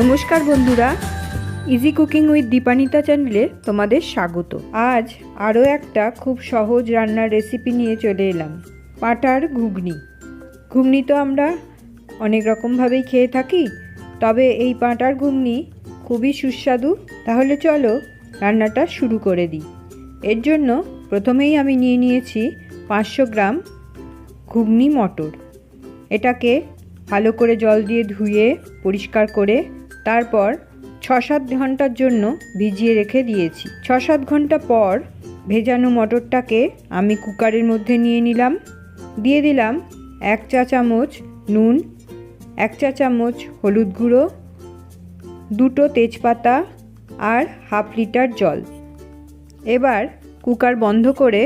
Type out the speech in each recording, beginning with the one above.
নমস্কার বন্ধুরা easy cooking with Dipanita চ্যানেলে তোমাদের স্বাগত। আজ আরও একটা খুব সহজ রান্নার রেসিপি নিয়ে চলে এলাম পাটার ঘুগনি। ঘুগনি তো আমরা অনেক রকমভাবেই খেয়ে থাকি, তবে এই পাটার ঘুগনি খুবই সুস্বাদু। তাহলে চলো রান্নাটা শুরু করে দিই। এর জন্য প্রথমেই আমি নিয়ে নিয়েছি পাঁচশো গ্রাম ঘুগনি মটর। এটাকে ভালো করে জল দিয়ে ধুয়ে পরিষ্কার করে তারপর ছ সাত ঘণ্টার জন্য ভিজিয়ে রেখে দিয়েছি। ছ সাত ঘণ্টা পর ভেজানো মটরটাকে আমি কুকারের মধ্যে নিয়ে নিলাম। দিয়ে দিলাম এক চা চামচ নুন, এক চা চামচ হলুদ গুঁড়ো, দুটো তেজপাতা আর হাফ লিটার জল। এবার কুকার বন্ধ করে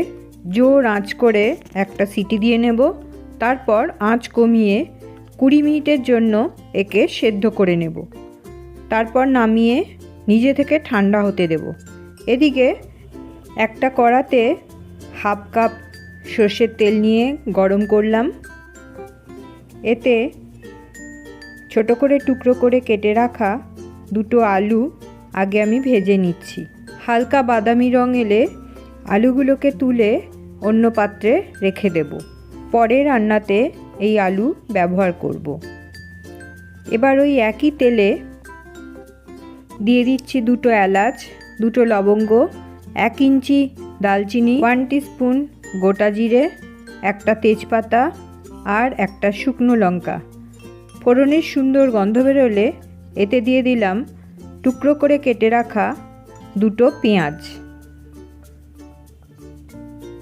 জোর আঁচ করে একটা সিটি দিয়ে নেব। তারপর আঁচ কমিয়ে কুড়ি মিনিটের জন্য একে সেদ্ধ করে নেব। তারপর নামিয়ে নিজে থেকে ঠান্ডা হতে দেব। এদিকে একটা কড়াতে হাফ কাপ সর্ষের তেল নিয়ে গরম করলাম। এতে ছোট করে টুকরো করে কেটে রাখা দুটো আলু আগে আমি ভেজে নিচ্ছি। হালকা বাদামি রং এলে আলুগুলোকে তুলে অন্য পাত্রে রেখে দেব। পরে রান্নাতে এই আলু ব্যবহার করব। এবার ওই একই তেলে দিয়ে দিচ্ছি দুটো এলাচ, দুটো লবঙ্গ, এক ইঞ্চি দালচিনি ওয়ান স্পুন গোটা জিরে, একটা তেজপাতা আর একটা শুকনো লঙ্কা। ফোড়নের সুন্দর গন্ধ বেরোলে এতে দিয়ে দিলাম টুকরো করে কেটে রাখা দুটো পেঁয়াজ।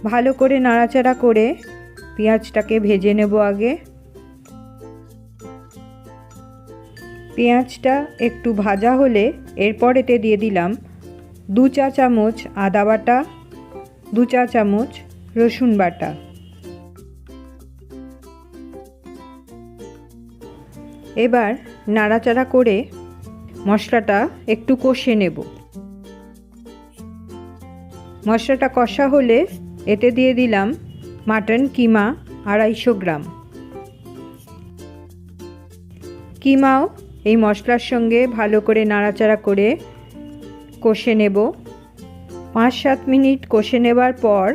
ভালো করে নাড়াচাড়া করে পেঁয়াজটাকে ভেজে নেব আগে। পেঁয়াজটা একটু ভাজা হলে এরপর এতে দিয়ে দিলাম দু চা চামচ আদা বাটা, দু চা চামচ রসুন বাটা। এবার নাড়াচাড়া করে মশলাটা একটু কষে নেব। মশলাটা কষা হলে এতে দিয়ে দিলাম মাটন কিমা আড়াইশো গ্রাম। কিমাও এই মশলার সঙ্গে ভালো করে নাড়াচাড়া করে কষে নেব। পাঁচ সাত মিনিট কষে নেবার পর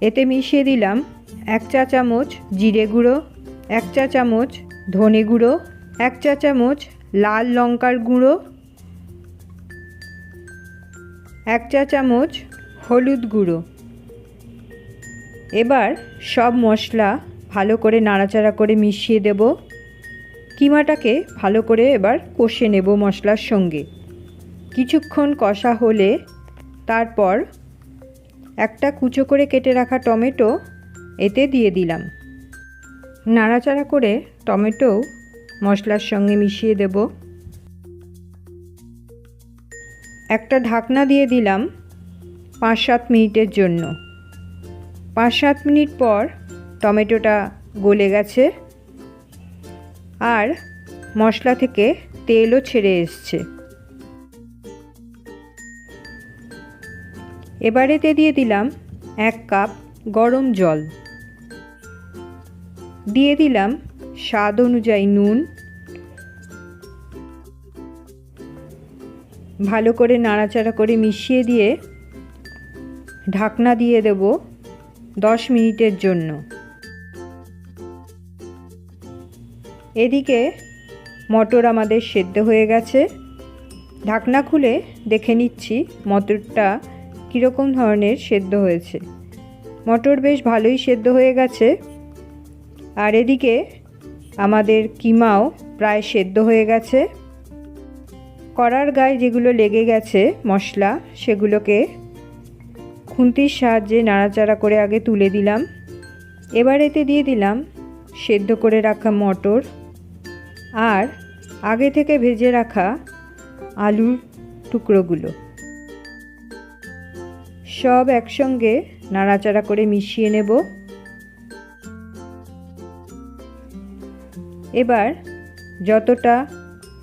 এতে মিশিয়ে দিলাম এক চা চামচ জিরে গুঁড়ো, এক চা চামচ ধনে গুঁড়ো, এক চা চামচ লাল লঙ্কার গুঁড়ো, এক চা চামচ হলুদ গুঁড়ো। এবার সব মশলা ভালো করে নাড়াচাড়া করে মিশিয়ে দেব। কিমাটাকে ভালো করে এবার কষে নেব মশলার সঙ্গে। কিছুক্ষণ কষা হলে তারপর একটা কুচো করে কেটে রাখা টমেটো এতে দিয়ে দিলাম। নাড়াচাড়া করে টমেটো মশলার সঙ্গে মিশিয়ে দেব। একটা ঢাকনা দিয়ে দিলাম পাঁচ সাত মিনিটের জন্য। পাঁচ সাত মিনিট পর টমেটোটা গলে গেছে। আর মশলা থেকে তেলও ছেড়ে এসছে। এবারেতে দিয়ে দিলাম এক কাপ গরম জল। দিয়ে দিলাম স্বাদ অনুযায়ী নুন। ভালো করে নাড়াচাড়া করে মিশিয়ে দিয়ে ঢাকনা দিয়ে দেব দশ মিনিটের জন্য। এদিকে মটর আমাদের সেদ্ধ হয়ে গেছে। ঢাকনা খুলে দেখে নিচ্ছি মটরটা কীরকম ধরনের সেদ্ধ হয়েছে। মটর বেশ ভালোই সেদ্ধ হয়ে গেছে। আর এদিকে আমাদের কিমাও প্রায় সেদ্ধ হয়ে গেছে। কড়ার গায়ে যেগুলো লেগে গেছে মশলা, সেগুলোকে খুন্তির সাহায্যে নাড়াচাড়া করে আগে তুলে দিলাম। এবার এতে দিয়ে দিলাম সেদ্ধ করে রাখা মটর। আর আগে থেকে ভেজে রাখা আলুর টুকরোগুলো। সব একসঙ্গে নাড়াচাড়া করে মিশিয়ে নেব। এবার যতটা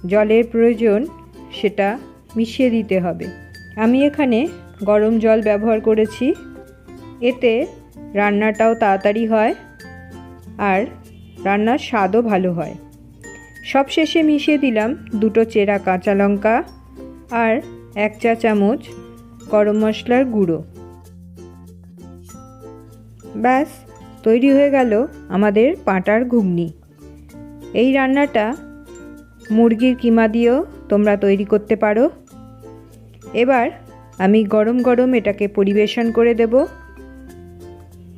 জলের প্রয়োজন সেটা মিশিয়ে দিতে হবে। আমি এখানে গরম জল ব্যবহার করেছি। এতে রান্নাটাও তাড়াতাড়ি হয় আর রান্নার স্বাদও ভালো হয়। সব শেষে মিশিয়ে দিলাম দুটো চেরা কাঁচা লঙ্কা আর এক চা চামচ গরম মশলার গুঁড়ো। ব্যাস, তৈরি হয়ে গেল আমাদের পাঁটার ঘুগনি। এই রান্নাটা মুরগির কিমা দিয়েও তোমরা তৈরি করতে পারো। এবার আমি গরম গরম এটাকে পরিবেশন করে দেব।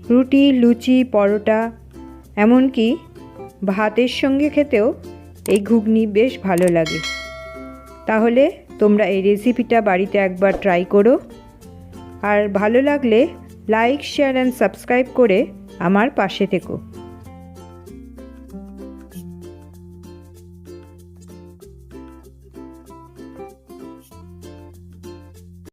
রুটি, লুচি, পরোটা, এমনকি ভাতের সঙ্গে খেতেও এই ঘুগনি বেশ ভালো লাগে। তাহলে তোমরা এই রেসিপিটা বাড়িতে একবার ট্রাই করো। আর ভালো লাগলে লাইক শেয়ার অ্যান্ড সাবস্ক্রাইব করে আমার পাশে থেকো।